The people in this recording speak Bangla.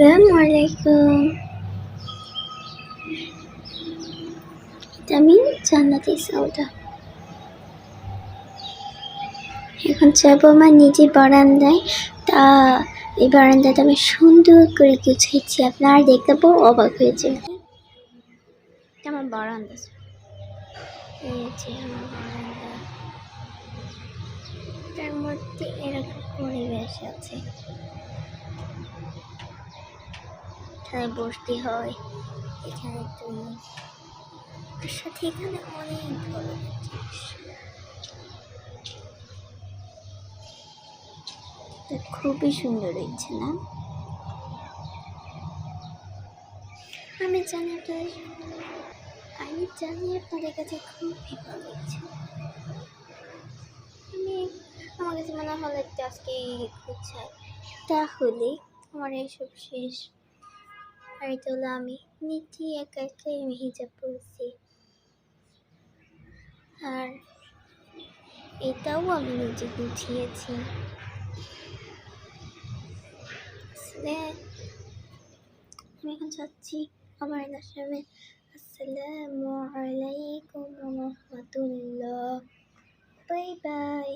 আসসালামু আলাইকুম। আমি জান্নাতি এখন যাব আমার নিজের বারান্দায়। তা, এই বারান্দাটা আমি সুন্দর করে গুছিয়েছি আপনারা দেখতে পাবো, অবাক হয়ে যাবে আমার বারান্দা আমার বারান্দা। তার মধ্যে এরকম পরিবেশ আছে। এখানে বসতে হয়। এখানে তুমি আর সাথে এখানে অনেক জিনিস খুবই সুন্দর হয়েছে না? আমি জানি আপনাদের আমি জানি আপনাদের কাছে খুবই ভালো লাগছে। আমি, আমার কাছে মনে হলো আজকে গুছাই তাহলে আমার এইসব শেষ। আর এটা হলো আমি নিচে একা একাই আমি হিজাব পরেছি আর এটাও আমি নিজে গুছিয়েছি। আমি এখন চাচ্ছি আমার আসামে আসসালামু আলাইকুম রহমতুল্লাহ। Bye bye.